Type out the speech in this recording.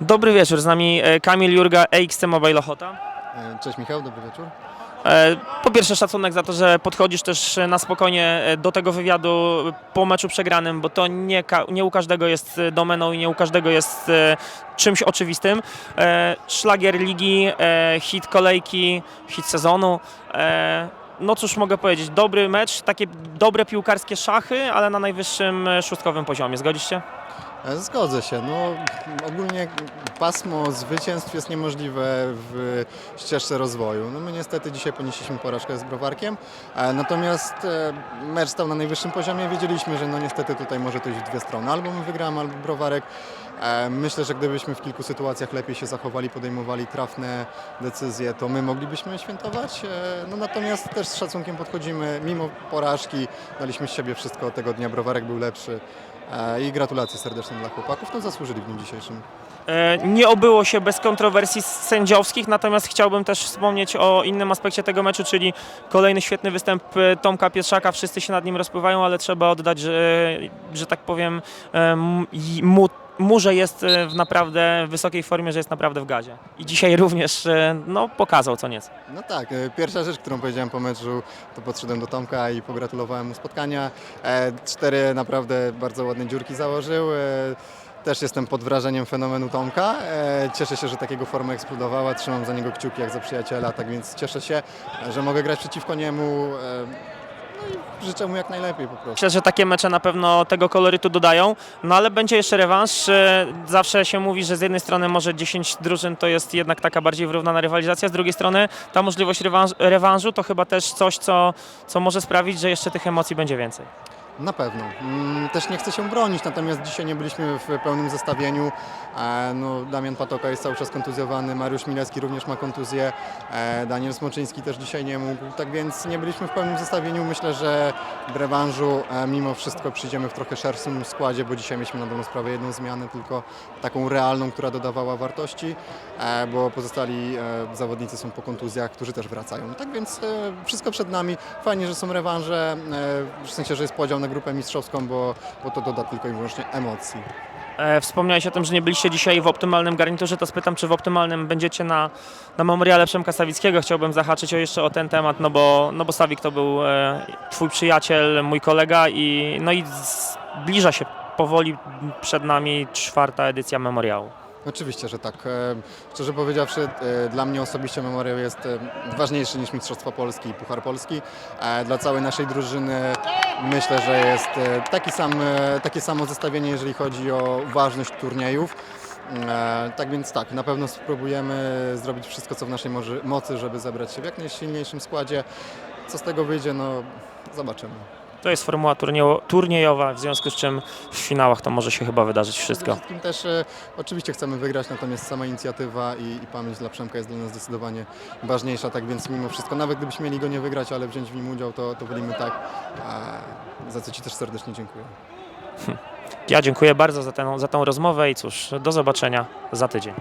Dobry wieczór, z nami e, Kamil Jurga, EXC Mobile Ochota. E, Cześć Michał, dobry wieczór. E, Po pierwsze szacunek za to, że podchodzisz też na spokojnie do tego wywiadu po meczu przegranym, bo to nie, nie u każdego jest domeną i nie u każdego jest czymś oczywistym. Szlagier ligi, hit kolejki, hit sezonu. No cóż mogę powiedzieć, dobry mecz, takie dobre piłkarskie szachy, ale na najwyższym szóstkowym poziomie. Zgodzisz się? E, Zgodzę się. No, ogólnie pasmo zwycięstw jest niemożliwe w ścieżce rozwoju. No, my niestety dzisiaj ponieśliśmy porażkę z Browarkiem, e, natomiast e, mecz stał na najwyższym poziomie. Wiedzieliśmy, że no niestety tutaj może to iść w dwie strony. Albo my wygramy, albo Browarek. Myślę, że gdybyśmy w kilku sytuacjach lepiej się zachowali, podejmowali trafne decyzje, to my moglibyśmy świętować. No natomiast też z szacunkiem podchodzimy, mimo porażki daliśmy z siebie wszystko tego dnia. Browarek był lepszy. I gratulacje serdeczne dla chłopaków, no zasłużyli w dniu dzisiejszym. E, Nie obyło się bez kontrowersji sędziowskich, natomiast chciałbym też wspomnieć o innym aspekcie tego meczu, czyli kolejny świetny występ e, Tomka Pietrzaka. Wszyscy się nad nim rozpływają, ale trzeba oddać, że, że tak powiem, e, mu, Murze jest e, w naprawdę wysokiej formie, że jest naprawdę w gazie. I dzisiaj również e, no, pokazał co nieco. No tak, e, pierwsza rzecz, którą powiedziałem po meczu, to podszedłem do Tomka i pogratulowałem mu spotkania. Cztery naprawdę bardzo ładne dziurki założył. Też jestem pod wrażeniem fenomenu Tomka. Cieszę się, że takiego forma eksplodowała. Trzymam za niego kciuki jak za przyjaciela, tak więc cieszę się, że mogę grać przeciwko niemu. No i życzę mu jak najlepiej po prostu. Myślę, że takie mecze na pewno tego kolorytu dodają, no ale będzie jeszcze rewanż. E, Zawsze się mówi, że z jednej strony może 10 drużyn to jest jednak taka bardziej wyrównana rywalizacja, z drugiej strony ta możliwość rewanż, rewanżu to chyba też coś, co, co może sprawić, że jeszcze tych emocji będzie więcej. Na pewno. Mm, Też nie chcę się bronić, natomiast dzisiaj nie byliśmy w pełnym zestawieniu. E, No, Damian Patoka jest cały czas kontuzjowany, Mariusz Milewski również ma kontuzję, e, Daniel Smoczyński też dzisiaj nie mógł, tak więc nie byliśmy w pełnym zestawieniu. Myślę, że w rewanżu e, mimo wszystko przyjdziemy w trochę szerszym składzie, bo dzisiaj mieliśmy na dobrą sprawę jedną zmianę, tylko taką realną, która dodawała wartości, bo pozostali zawodnicy są po kontuzjach, którzy też wracają. Tak więc wszystko przed nami. Fajnie, że są rewanże, w sensie, że jest podział na grupę mistrzowską, bo, bo to doda tylko i wyłącznie emocji. E, Wspomniałeś o tym, że nie byliście dzisiaj w optymalnym garniturze, to spytam, czy w optymalnym będziecie na, na memoriale Przemka Sawickiego. Chciałbym zahaczyć o jeszcze o ten temat, no bo, no bo Sawik to był e, twój przyjaciel, mój kolega i, no i zbliża się powoli przed nami czwarta edycja memoriału. Oczywiście, że tak. E, Szczerze powiedziawszy, e, dla mnie osobiście memoriał jest e, ważniejszy niż Mistrzostwa Polski i Puchar Polski. Dla całej naszej drużyny myślę, że jest taki sam, takie samo zestawienie, jeżeli chodzi o ważność turniejów. E, Tak więc tak, na pewno spróbujemy zrobić wszystko, co w naszej mocy, żeby zebrać się w jak najsilniejszym składzie. Co z tego wyjdzie, no zobaczymy. To jest formuła turniejo- turniejowa, w związku z czym w finałach to może się chyba wydarzyć wszystko. wszystkim też e, oczywiście chcemy wygrać, natomiast sama inicjatywa i, i pamięć dla Przemka jest dla nas zdecydowanie ważniejsza, tak więc mimo wszystko, nawet gdybyśmy mieli go nie wygrać, ale wziąć w nim udział, to, to wolimy tak, e, za co Ci też serdecznie dziękuję. Ja dziękuję bardzo za tę, za tę rozmowę i cóż, do zobaczenia za tydzień.